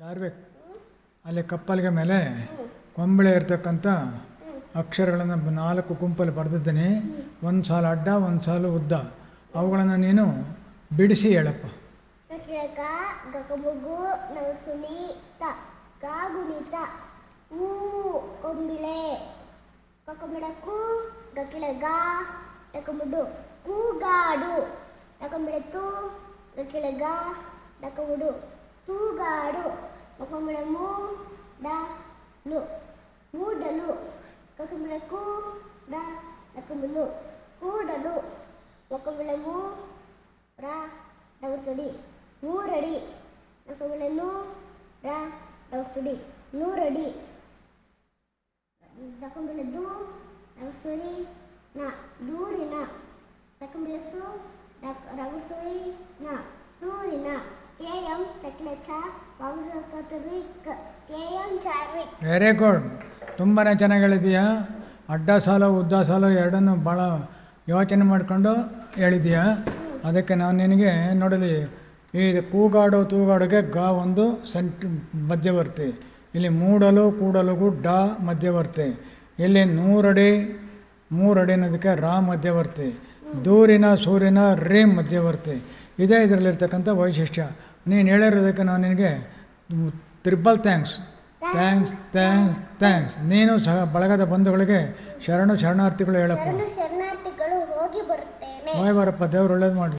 ಚಾರ್ವಿಕ್ ಅಲ್ಲಿ ಕಪ್ಪಲಿಗೆ ಮೇಲೆ ಕೊಂಬಳೆ ಇರ್ತಕ್ಕಂಥ ಅಕ್ಷರಗಳನ್ನು ನಾಲ್ಕು ಗುಂಪಲ್ಲಿ ಬರೆದಿದ್ದೀನಿ. ಒಂದು ಸಾಲು ಅಡ್ಡ, ಒಂದು ಸಾಲು ಉದ್ದ. ಅವುಗಳನ್ನು ನೀನು ಬಿಡಿಸಿ ಹೇಳಪ್ಪ. ಕೂಗಾಡು ಡಕಂಬಿಳತು ಗಕ್ಕಿಳಗ ಡಕಮುಡು. ತೂಗಾಡು ಕೊಕೊಂಬಿಳಮು ಡ ಲು ಮೂಡಲು ಕೊಕೊಂಬಿಳಕು ಡ ಡಕಂಬಿಳು ಕೂಡಲು ಕೊಕೊಂಬಿಳಮು ರಾ ಡಗರ್ಸುಡಿ ಮೂರಡಿ ನಕಮಿಳನು ರಾ ಡಗರ್ಸುಡಿ ನೂರಡಿ ದಕಂಬಿಳದು ಡಗರ್ಸುರಿ ನ ದೂರಿನ ಸಕಂಬಿಳಸು ರಗರ್ಸುರಿ ನ ಸೂರಿನ ಕೆ Very good ತುಂಬಾ ಚೆನ್ನಾಗಿ ಅಡ್ಡ ಸಾಲ, ಉದ್ದ ಸಾಲ ಎರಡನ್ನು ಭಾಳ ಯೋಚನೆ ಮಾಡಿಕೊಂಡು ಹೇಳಿದೀಯಾ? ಅದಕ್ಕೆ ನಾನು ನಿನಗೆ ನೋಡಲಿ ಈ ಕೂಗಾಡು ತೂಗಾಡುಗೆ ಗ ಒಂದು ಸೆಂಟ್ ಮಧ್ಯವರ್ತಿ. ಇಲ್ಲಿ ಮೂಡಲು, ಕೂಡಲುಗೂ ಡ ಮಧ್ಯವರ್ತಿ. ಇಲ್ಲಿ ನೂರಡಿ, ಮೂರಡಿ ಅನ್ನೋದಕ್ಕೆ ರಾ ಮಧ್ಯವರ್ತಿ. ದೂರಿನ ಸೂರ್ಯನ ರೇ ಮಧ್ಯವರ್ತಿ. ಇದೇ ಇದರಲ್ಲಿರ್ತಕ್ಕಂಥ ವೈಶಿಷ್ಟ್ಯ. ನೀನು ಹೇಳಿರೋದಕ್ಕೆ ನಾನು ನಿನಗೆ triple thanks thanks thanks thanks ನೀನು ಸಹ ಬಳಗದ ಬಂಧುಗಳಿಗೆ ಶರಣು ಶರಣಾರ್ಥಿಗಳು ಹೇಳಪ್ಪ. ಹೋಗಿ ಬಾರಪ್ಪ ದೇವ್ರು ಒಳ್ಳೇದು ಮಾಡಿ